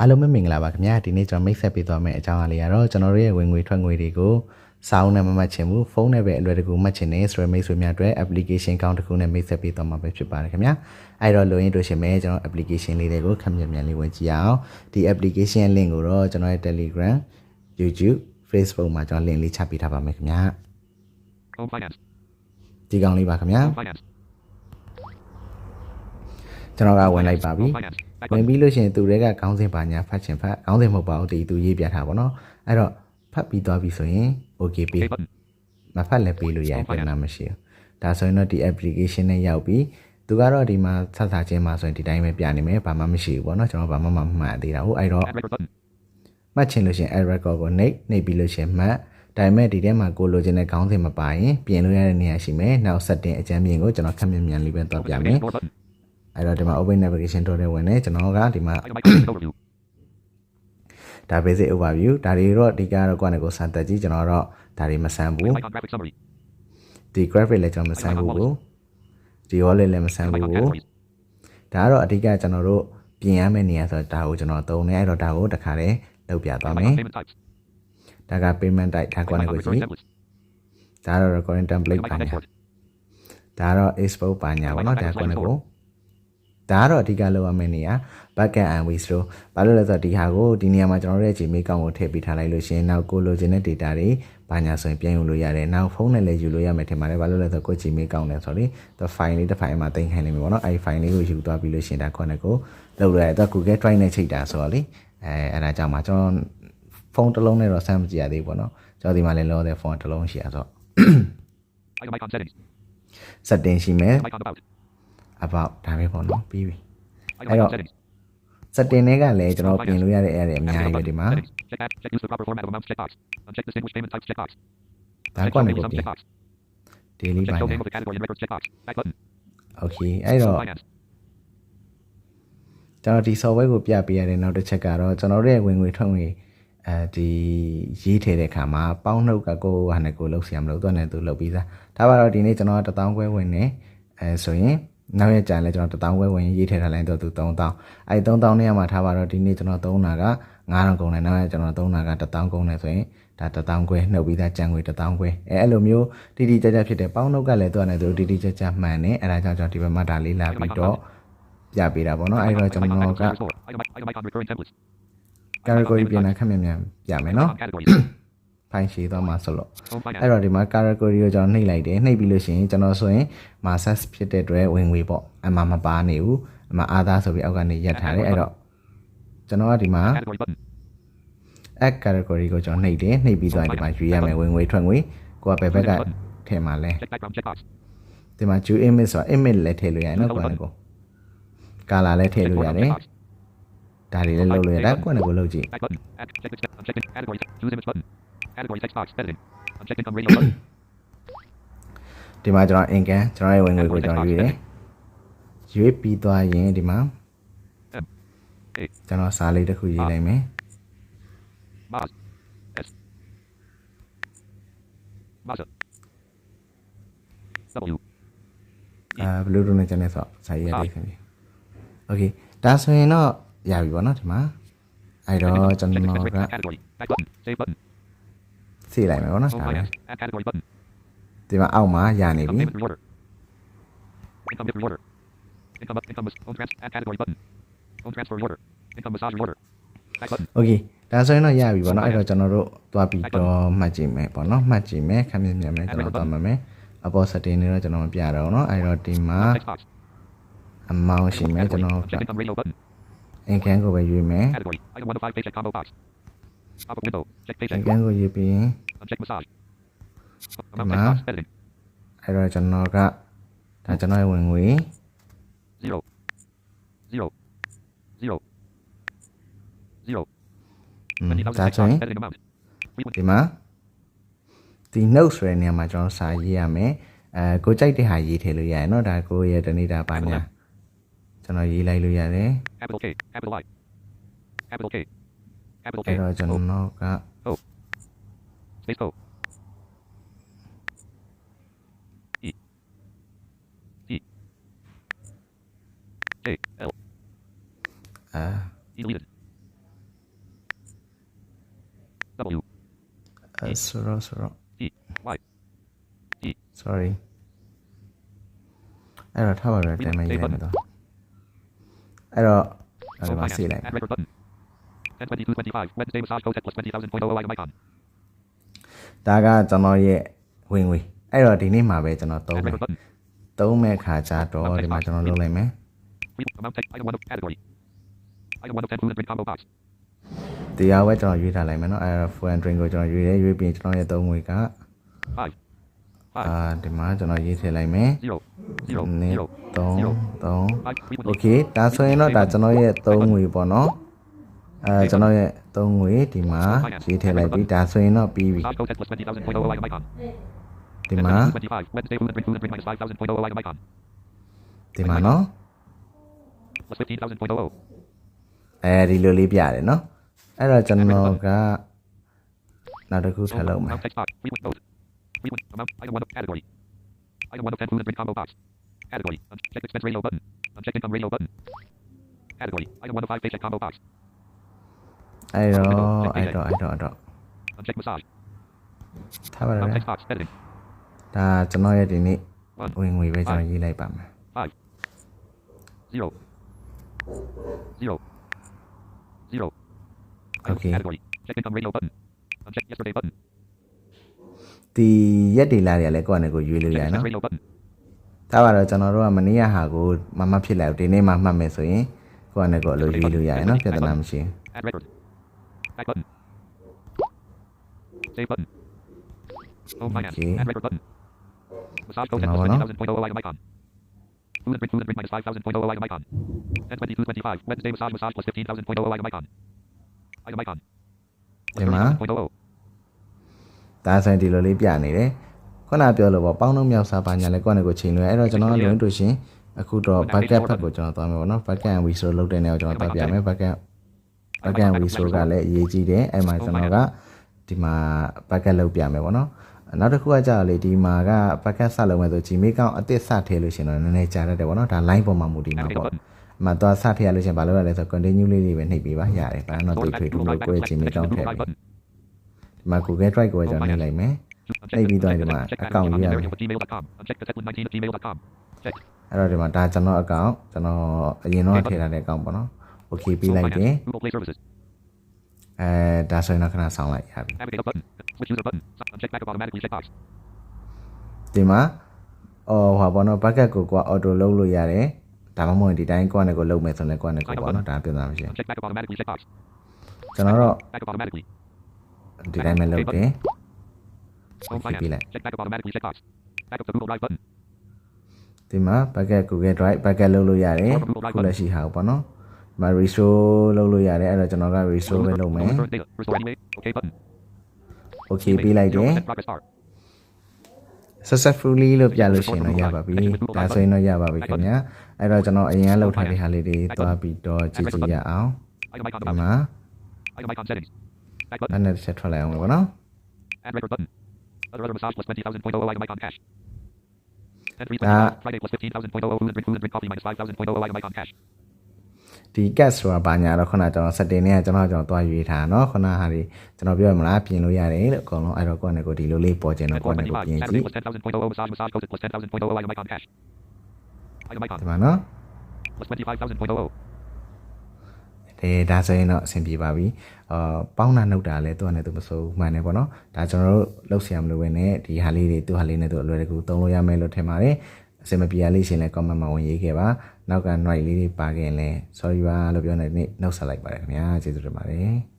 အားလုံးပဲမင်္ဂလာပါခင်ဗျာဒီနေ့ကျွန်တော်မိတ်ဆက်ပေးသွားမယ့်အကြောင်းအရာလေးကတော့ကျွန်တော်တို့ရဲ့ဝင်ငွေထွက်ငွေတွေကိုစောင်းနဲ့မမှတ်ချင်ဘူးဖုန်းနဲ့ပဲအလွယ်တကူမှတ်ချင်နေဆိုရယ်မိတ်ဆွေများအတွက် application ကောင်းတစ်ခုနဲ့မိတ်ဆက်ပေးသွားမှာပဲဖြစ်ပါတယ်ခင်ဗျာအဲ့တော့လိုရင်းတို့ရှင်မဲကျွန်တော် application လေးတွေကိုခက်မြန်မြန်လေးဝင်ကြည့်အောင်ဒီ application link ကိုတော့ကျွန်တော်ရဲ့ Telegram YouTube Facebook မှာကျွန်တော် link လေးချပေးထားပါမယ်ခင်ဗျာ Home Finance. ဒီကောင်လေးပါခင်ဗျာ Home Finance. ကျွန်တော်ကဝင်လိုက်ပါပြီ Home Finance. Back ဝင် button. ပြီးလို့ရှိရင်သူတွေကခေါင်းစဉ်ပါညာဖတ်ချင်ဖတ်ခေါင်းစဉ်မဟုတ်ပါဘူးဒီသူရေးပြထားပါတော့အဲ့တော့ဖတ်ပြီးသွားပြီဆိုရင် okay ပေး A button. မဖတ်လည်းပေးလို့ရတယ်ပြန်လာမရှိဘူးဒါဆိုရင်တော့ဒီ application နဲ့ရောက်ပြီးသူကတော့ဒီမှာဆက်စားခြင်းမှာဆိုရင်ဒီတိုင်းပဲပြနေမယ်ဘာမှမရှိဘူးပေါ့နော်ကျွန်တော်ဘာမှမမှတ်သေးတာဟုတ်အဲ့တော့ Add record button. မှတ်ချင်လို့ရှိရင် add record ကိုနှိပ်နှိပ်ပြီးလို့ရှိရင်မှတ်ဒါပေမဲ့ဒီထဲမှာကိုလိုချင်တဲ့ခေါင်းစဉ်မပါရင်ပြင်လို့ရတဲ့နေရာရှိမယ်နောက် setting အကြမ်းမြင်ကိုကျွန်တော်ခက်မြန်မြန်လေးပဲတော့ပြမယ် Navigation door button. အဲ့တော့ဒီမှာ open navigation တော့တဲ့ဝင်နေကျွန်တော်ကဒီမှာ Item basic overview. ဒါ basic overview ဒါတွေတော့ဒီကတော့ကိုယ့်နဲ့ကိုယ်စမ်းသက်ကြည့်ကျွန်တော်တော့ဒါတွေမစမ်းဘူး Icon graphic summary. ဒီ graphic လည်းကျွန်တော်မစမ်းဘူးကိုဒီ wallet လည်းမစမ်းဘူး Icon ကို categories. ဒါကတော့အဓိကကျွန်တော်တို့ပြင်ရမယ့်နေရာဆိုတော့ဒါကိုကျွန်တော်သုံးနေအဲ့တော့ဒါကိုတစ်ခါတည်းလုပ်ပြသွားမယ် Icon payment types. ဒါက payment type ဒါကိုယ့်နဲ့ Icon ကိုယ်ကြ recurring ည့် templates. ဒါကတော့ recording template ပါ Icon ညာ export. ဒါကတော့ export ပါညာပေါ့နော်ဒါကိုယ့်နဲ့ကိုယ် ဒါကတော့အဓိကလောက်ရမယ့်နေရာ backend and waste လို့ဘာလို့လဲဆိုတော့ဒီဟာကိုဒီနေရာမှာကျွန်တော်တို့ရဲ့ Gmail ကောင်ကိုထည့်ပေးထားလိုက်လို့ရှိရင်နောက်ကိုလိုချင်တဲ့ data တွေဘာညာဆိုရင်ပြန်ယူလို့ရတယ်နောက်ဖုန်းနဲ့လည်းယူလို့ရမယ်ထင်ပါတယ်ဘာလို့လဲဆိုတော့ကို Gmail ကောင်နဲ့ဆိုတော့လေသူ file လေးတစ် file မှာတင်ခိုင်းနေမယ်ပေါ့နော်အဲဒီ file လေးကိုယူသွားပြီးလို့ရှိရင်ဒါခေါနဲ့ကိုလောက်လို့ရတယ်သူ Google Drive နဲ့ချိန်တာဆိုတော့လေအဲအဲ့ဒါကြောင့်မှကျွန်တော်ဖုန်းတစ်လုံးနဲ့တော့စမ်းမကြည့်ရသေးဘူးပေါ့နော်ကျွန်တော်ဒီမှာလည်းလောတဲ့ဖုန်းတစ်လုံးရှိရဆိုတော့ Item icon settings. setting ရှိမယ် Icon about. about ဒါပဲပေါ့နော်ပြီးပြီ Item I don't- icon settings. setting တွေကလည်းကျွန်တော်ပြင်လို့ရတဲ့ area အများကြီးပဲဒီမှာ Settings. Check add. Check use the proper format of amounts checkbox. Uncheck distinguish payment types checkbox. ဒါ Check ကွာ show နေ daily ကို sums ပြင် checkbox. daily Check ပါ show ညာ name of the category and records checkbox. Back button. okay အဲ့တော့ Home Finance. ကျွန်တော်ဒီ software ကိုပြပေးရတဲ့နောက်တစ်ချက်ကတော့ကျွန်တော်တို့ရဲ့ဝင်ငွေထွက်ငွေအဲဒီရေးထည့်တဲ့အခါမှာပေါင်းနှုတ်ကကိုယ်ဟာနဲ့ကိုယ်လောက်စီရမလို့သူနဲ့သူလောက်ပြီးသားဒါပါတော့ဒီနေ့ကျွန်တော်တထောင်ခွဲဝင်နေအဲဆိုရင် နောက်ရက်ကျရင်လည်းကျွန်တော်တထောင်ခွဲဝင်ရေးထည့်ထားလိုက်တော့သူ3000အဲဒီ3000နဲ့မှထားပါတော့ဒီနေ့ကျွန်တော်သုံးတာက9000ကုန်တယ်နောက်ရက်ကျွန်တော်သုံးတာက1000ကုန်တယ်ဆိုရင်ဒါ1000ခွဲနှုတ်ပြီးသားကြံငွေ1000ခွဲအဲအဲ့လိုမျိုးတိတိကျကျဖြစ်တဲ့ပေါင်းနှုတ်ကလည်းသူနဲ့သူတိတိကျကျမှန်တယ်အဲဒါကြောင့်ကျွန်တော်ဒီဘက်မှာဒါလေးလာပြီးတော့ပြပေးတာပေါ့နော်အဲဒီတော့ကျွန် Icon တော် icon က settings more. Item item icon recurring templates. category ပြင်တာခက်မြန်မြန်ပြမယ်နော် Icon categories. ဖိုင်ရှည်သွားမှာဆိုလို့ Home finance. အဲ့တော့ဒီမှာ category ကိုကျွန်တော်နှိပ်လိုက်တယ်နှိပ်ပြီးလို့ရှိရင်ကျွန်တော်ဆိုရင် massage ဖြစ်တဲ့အတွက်ဝင်ငွေပေါ့အမှမပါနေဘူးအမှအာသာဆိုပြီးအောက်ကနေရက်ထားတယ်အဲ့တော့ကျွန်တော်ကဒီမှာ Category button. add category ကိုကျွန်တော်နှိပ်တယ်နှိပ်ပြီးသွားရင်ဒီမှာယူရမယ်ဝင်ငွေထွက်ငွေကိုကဘယ်ဘက်ကထည့်မှာလဲ Check background checkbox. ဒီမှာ view image ဆိုတာ image လည်းထည့်လို့ရတယ်နော်ကိုကလည်းကို color လည်းထည့် Check လို့ရ foreground တယ် checkbox. ဒါတွေလည်းလုပ်လို့ရတယ်ကိုကလည်းကိုလုပ်ကြည့် Back button. Add. Check this. Uncheck this. Category. Choose image button. Category text box. Editing. Uncheck income radio button. ဒီမှာကျွန်တော် income ကျွန်တော်ရဲ့ဝင်ငွေကိုကျွန်တော်ယူတယ်ရွေးပြီးသွားရင်ဒီမှာ M. A. ကျွန်တော်စာလေးတစ်ခုရေးလိုက်မယ် Maz. S. Maza. W. အာဘလူးတူနဲ့ကျွန်တော်ဆော့စာရေးရတဲ့ခင်ဗျ။ Okay ဒါဆိုရင်တော့ရပြီပေါ့နော်ဒီမှာအဲ့တော့ကျွန် Check တော် express က written category. Back button. Save button. စီလိုက်မယ်ပေါ့နော် Home ဒါပဲ finance. Add category button. ဒီမှာအောက်မှာရနေ Income ပြီ payment reorder. Income dip reorder. Income up. Income mas- home trans. Add category button. Home transfer reorder. Income massage reorder. Back button. Okay ဒါဆိုရင်တော့ရပြီပေါ့နော်အဲ့တော့ကျွန်တော်တို့သွားပြီးတော့မှတ်ကြည့်မယ်ပေါ့နော်မှတ်ကြည့်မယ်ခက်မြင်မြင်မယ်ကျွန်တော်သွားမှတ်မယ်အပေါ် setting တွေတော့ကျွန်တော်မပြတော့ဘူးเนาะအဲ့တော့ဒီမှာ Text box. amount ရှိမယ်ကျွန် Category. တော် Uncheck income radio button. income ကိုပဲရွေးမယ် Pop up window. Check paycheck. income ကိုရွေးပြီးရင် Uncheck massage. Come Amount text on. box. Editing. အဲ့တော့ကျွန်တော်ကဒါကျွန်တော်ရဲ့ဝင်ငွေ Zero. Zero. Zero. Zero. อืม 20,000 ဒါ text ဆိုရင် box. Editing amount. Frequency. ဒီမှာဒီ note ဆိုတဲ့နေရာမှာကျွန်တော်စာရေးရမယ်အဲကိုကြိုက်တဲ့ဟာရေးထည့်လို့ရတယ်เนาะဒါကိုရဲ့တနေ့တာပါညာကျွန်တော်ရေးလိုက်လို့ရတယ် Capital K. Capital I. Capital K. Capital K. အဲ့တော့ကျွန်တော်က O. Space O. E. E. J. L. အာ E deleted. W, အဲဆိုတော့ဆိုတော့ E, Y, sorry အဲ့တော့ထားပါတော့တိုင်မရေးလိုက်မယ်တော့အဲ့တော့အဲ့ Home ဒါပါ Finance, စီလိုက် add record button. 102225 Wednesday massage goes at plus 20,000.0 item icon ဒါကကျွန်တော်ရဲ့ဝင်ငွေအဲ့တော့ဒီနေ့မှာပဲကျွန်တော်သုံးမယ်သုံးမဲ့ခါကြတော့ဒီမှာကျွန်တော်လုပ်လိုက်မယ် တရားဝဲကျွန်တော်ရွေးထားလိုက်မယ်နော်အဲ့တော့ full and drink ကိုကျွန်တော်ရွေးတယ်ရွေးပြီးကျွန်တော်ရဲ့သုံးငွေကအာဒီမှာကျွန်တော်ရေးထည့်လိုက်မယ်0 0 0 3 3 okay ဒါဆိုရင်တော့ဒါကျွန်တော်ရဲ့3ငွေပေါ့နော် အဲကျွန်တော်ရဲ့သုံးငွေဒီမှာရေးထည့်လိုက်ပြီဒါဆိုရင်တော့ပြီးပြီ Massage code set plus 20,000.0 item icon. ဒီမှာ 102225, Wednesday food and drink food and drink minus 5,000.0 item icon. ဒီမှာနော် Plus 15,000.0. အဲဒီလိုလေးပြရတယ်နော်အဲ့တော့ကျွန်တော်ကနောက်တစ်ခုထပ်လုပ်မယ် Amount text box. Frequent code. Frequent amount. Item 1 of category. Item 1 of 10 food and drink combo box. Category. Uncheck expense radio button. Uncheck income radio button. Category. Item 1 of 5 paycheck combo box. အဲ့တော့အဲ့တော့အဲ့တော့အဲ့တော့ Uncheck massage. ထားပါတော့ Amount ဗျာ text box. Editing. ဒါကျွန်တော်ရဲ့ဒီနေ့ 1, ဝင်ငွေပဲကျွန်တော်ရေးလိုက်ပါမယ် 5, 0, 0, 0. Item Okay. Category. Check income radio button. Uncheck yesterday button. ဒီရက်တွေလာတွေကလည်းကိုယ့်အနေကိုရွေးလို့ရ Check ရ expense နော် radio button. ဒါပါတော့ကျွန်တော်တို့ကမနေ့ကဟာကိုမမဖြစ်လိုက်ဘူးဒီနေ့မှမှတ်မယ်ဆိုရင်ကိုယ့်အနေကိုအလိုရွေးလို့ရရနော်ပြဿနာမရှိဘူး Add record. Back button. Save button. Home finance. Okay. Add record button. Massage code set Now, plus ano? 20,000.0 item icon. Food and drink, food and drink minus 5,000.0 item icon. 102225, Wednesday massage, massage plus 15,000.0 item icon. Item icon. Plus Em á. 30,000.0. ဒါဆိုရင်ဒီလိုလေးပြနေတယ်ခုနပြောလို့ပေါ့ပေါင်းလုံးမြောက်စားပါညာလဲကိုယ့်အနေကိုချိန်လွယ်အဲ့တော့ကျွန်တော်လွင်တွေ့ရှင်အခုတော့ bucket ဖက်ကိုကျွန်တော်သွားမယ်ပေါ့နော် bucket and resource လုပ်တဲ့နေရာကိုကျွန်တော်တက်ပြမယ် bucket bucket and resource ကလည်းအရေးကြီးတယ်အဲ့မှာကျွန်တော်ကဒီမှာ bucket လုပ်ပြမယ်ပေါ့နော်နောက်တစ်ခုကကြာလေဒီမှာက bucket ဆက်လုပ်မယ်ဆို Gmail ကောင်အသစ်ဆက်ထည့်လို့ရှင်တော့နည်းနည်းကြာတတ်တယ်ပေါ့နော်ဒါ line ပေါ်မှာမူတည်မှာ Navigate ပေါ့ button. အမှတော့ဆက်ထည့်ရလို့ရှင်ဘာလုပ်ရလဲဆို continue လေးတွေပဲနှိပ်ပေးပါရတယ်ဘာမှတော့ Source တွေ့ add ထွေး Google လို့ Drive, ကိုယ့် backslash, ရဲ့ Gmail ကောင်ထည့် Google ပေး Drive button. ဒီမှာ Google Drive ကိုကျွန်တော်နှိပ်လိုက်မယ် Uncheck Maybe the- don't even Check account managing yeah. area with gmail.com. Uncheck cassette 19 at gmail.com. Check. အဲ့တော့ဒီမှာဒါကျွန်တော်အကောင့်ကျွန်တော်အရင်တော့ထည့်ထားတဲ့အကော င့်ပေါ့နော် okay ပြီး Home လိုက်တယ် finance. Google Play Services. အဲဒါဆိုရင်တော့ခဏဆောင်းလိုက်ရပြီ Navigate up button. Switch user button. Uncheck backup automatically checkbox. ဒီမှာအော်ဟောပေါ့နော် bucket ကိုကိုက auto လုပ်လို့ရတယ်ဒါမှမဟုတ်ဒီတိုင်းကိုကနေကိုလုပ်မယ်ဆိုရင်လည်းကိုကနေကိုပေါ့နော်ဒါပြဿနာမရှိဘူး Uncheck backup automatically checkbox. ကျွန်တော်တော့ Backup automatically. ဒီတိုင်းပဲလုပ်တယ် Home Okay, finance. ပြီးလိုက် Check backup automatically checkbox. Backup to Google Drive button. ဒီမှာ bucket Google Drive bucket လုပ်လို့ရတယ်ခုလက်ရှိဟာကိုပေါ့နော် ဒီမှာ restore လုပ်လို့ရတယ်အဲ့တော့ကျွန်တော်က restore ပဲလုပ်မယ် Remove current data. Restore anyway. Okay button. okay ပြီးလိုက်တယ်0% progress bar. successfully လို့ပြလို့ရှိရင်တော့ရပါပြီဒါဆိုရင်တော့ရပါပြီခင်ဗျာအဲ့တော့ကျွန်တော်အရင်ကလုပ်ထားတဲ့ဟာလေးတွေသွားပြီးတော့ကြည့်ကြည့်ရအောင် Item icon ဒီ about. မှာ Item icon settings. Back အဲ့ button. နဲ့တစ်ချက်ထွက်လိုက်အောင်ပေါ့နော် Add ဒီ cat ဆိုတာဘာညာတော့ခုနကျွန်တော် setting နဲ့ကျွန်တော်ကျွန်တော်သွားရွေးထားเนาะခုနဟာဒီကျွန်တော်ပြောရမလားပြင်လို့ရတယ်လို့အကုန်လုံးအဲ့တော့ကိုယ့်နဲ့ကိုဒီလိုလေးပေါ်ကျင်တော့ 10 ကိုယ့်နဲ့ကို 425. ပြင်ကြ Saturday ည့် plus 10,000.0 massage massage code plus 10,000.0 item icon cash. Item icon ဒီမှာเนาะ plus 25,000.0. ဒီဒါဆိုရင်တော့အဆင်ပြေပါပြီအာပေါင်းတာနှုတ်တာလဲသူကလည်းသူမစိုးမှန်တယ်ပေါ့နော်ဒါကျွန်တော်တို့လောက်ဆရာမလို့ပဲနဲ့ဒီဟာလေးတွေသူ့ဟာလေးနဲ့သူအလွယ်တကူသုံးလို့ရမယ်လို့ထင်ပါတယ် အဆင်မပြေရလေးရှင်လဲ comment မှာဝင်ရေးခဲ့ပါနောက်က noise လေးတွေပါခဲ့ရင်လဲ sorry ပါလို့ပြောနေနေ့နှုတ်ဆက်လိုက်ပါတယ်ခင်ဗျာကျေးဇူးတင်ပါတယ်